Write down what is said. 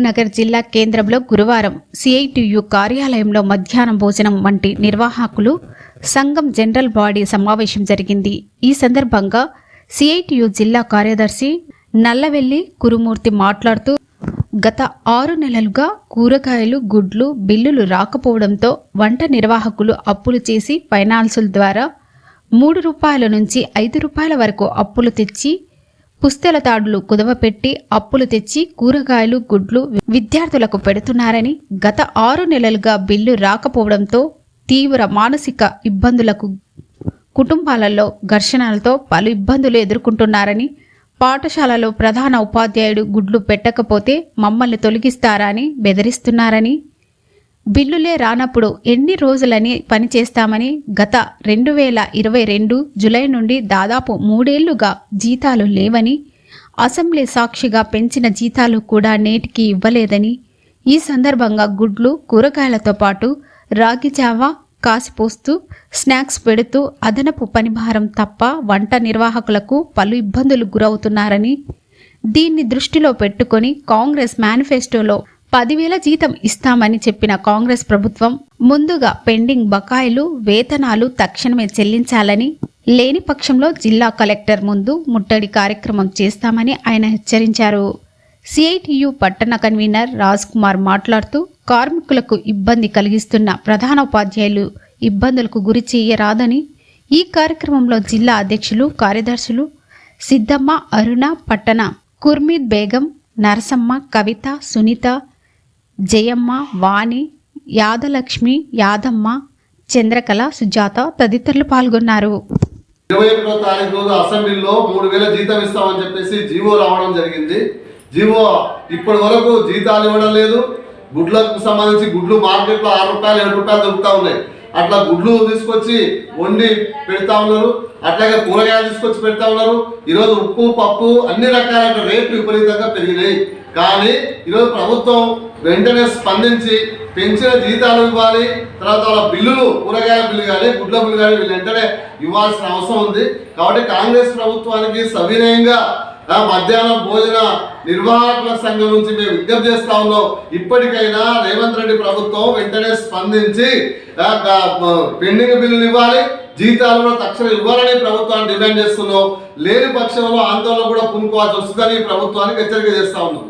నగర్ జిల్లా కేంద్రంలో గురువారం సిఐటియు కార్యాలయంలో మధ్యాహ్నం భోజనం వంటి నిర్వాహకులు సంఘం జనరల్ బాడీ సమావేశం జరిగింది. ఈ సందర్భంగా సిఐటియు జిల్లా కార్యదర్శి నల్లవెల్లి కురుమూర్తి మాట్లాడుతూ గత ఆరు నెలలుగా కూరగాయలు గుడ్లు బిల్లులు రాకపోవడంతో వంట నిర్వాహకులు అప్పులు చేసి ఫైనాన్సుల ద్వారా మూడు రూపాయల నుంచి ఐదు రూపాయల వరకు అప్పులు తెచ్చి పుస్తెల తాడులు కుదవపెట్టి అప్పులు తెచ్చి కూరగాయలు గుడ్లు విద్యార్థులకు పెడుతున్నారని గత ఆరు నెలలుగా బిల్లు రాకపోవడంతో తీవ్ర మానసిక ఇబ్బందులకు కుటుంబాలలో ఘర్షణలతో పలు ఇబ్బందులు ఎదుర్కొంటున్నారని పాఠశాలలో ప్రధాన ఉపాధ్యాయుడు గుడ్లు పెట్టకపోతే మమ్మల్ని తొలగిస్తారని బెదిరిస్తున్నారని బిల్లులే రానప్పుడు ఎన్ని రోజులని పని చేస్తామని గత రెండు వేల ఇరవై రెండు జులై నుండి దాదాపు మూడేళ్ళుగా జీతాలు లేవని అసెంబ్లీ సాక్షిగా పెంచిన జీతాలు కూడా నేటికి ఇవ్వలేదని ఈ సందర్భంగా గుడ్లు కూరగాయలతో పాటు రాగి జావా కాసిపోస్తూ స్నాక్స్ పెడుతూ అదనపు పనిభారం తప్ప వంట నిర్వాహకులకు పలు ఇబ్బందులు గురవుతున్నారని దీన్ని దృష్టిలో పెట్టుకొని కాంగ్రెస్ మేనిఫెస్టోలో పదివేల జీతం ఇస్తామని చెప్పిన కాంగ్రెస్ ప్రభుత్వం ముందుగా పెండింగ్ బకాయిలు వేతనాలు తక్షణమే చెల్లించాలని లేని పక్షంలో జిల్లా కలెక్టర్ ముందు ముట్టడి కార్యక్రమం చేస్తామని ఆయన హెచ్చరించారు. సిఐటియు పట్టణ కన్వీనర్ రాజ్ కుమార్ మాట్లాడుతూ కార్మికులకు ఇబ్బంది కలిగిస్తున్న ప్రధాన ఉపాధ్యాయులు ఇబ్బందులకు గురి చేయరాదని ఈ కార్యక్రమంలో జిల్లా అధ్యక్షులు కార్యదర్శులు సిద్ధమ్మ అరుణ పట్టణ కుర్మీద్ బేగం నరసమ్మ కవిత సునీత జయమ్మ వాణి యాదలక్ష్మి యాదమ్మ చంద్రకళ సుజాత తదితరులు పాల్గొన్నారు. ఇరవై ఒకటో తారీఖు రోజు అసెంబ్లీలో మూడు వేల జీతం ఇస్తామని చెప్పేసి జీవో రావడం జరిగింది. జీవో ఇప్పటి వరకు జీతాలు ఇవ్వడం లేదు. గుడ్లకు సంబంధించి గుడ్లు మార్కెట్లో ఆరు రూపాయలు ఏడు రూపాయలు దొరుకుతా ఉన్నాయి. అట్లా గుడ్లు తీసుకొచ్చి వండి పెడతా ఉన్నారు. అట్లాగే కూరగాయలు తీసుకొచ్చి పెడతా ఉన్నారు. ఈరోజు ఉప్పు పప్పు అన్ని రకాల రేట్లు విపరీతంగా పెరిగినాయి. కానీ ఈరోజు ప్రభుత్వం వెంటనే స్పందించి పెంచిన జీతాలు ఇవ్వాలి. తర్వాత వాళ్ళ బిల్లులు కూరగాయల బిల్లు కానీ గుడ్ల బిల్లు కానీ వీళ్ళు వెంటనే ఇవ్వాల్సిన అవసరం ఉంది. కాబట్టి కాంగ్రెస్ ప్రభుత్వానికి సవినయంగా మధ్యాహ్నం భోజన నిర్వాహకుల సంఘం నుంచి మేము విజ్ఞప్తి చేస్తా ఉన్నాం. ఇప్పటికైనా రేవంత్ రెడ్డి ప్రభుత్వం వెంటనే స్పందించి పెండింగ్ బిల్లులు ఇవ్వాలి జీతాలు కూడా తక్షణం ఇవ్వాలని ప్రభుత్వాన్ని డిమాండ్ చేస్తున్నాం. లేని పక్షంలో ఆందోళన కూడా పూనుకోవాల్సి వస్తుందని ప్రభుత్వానికి హెచ్చరిక చేస్తా ఉన్నాం.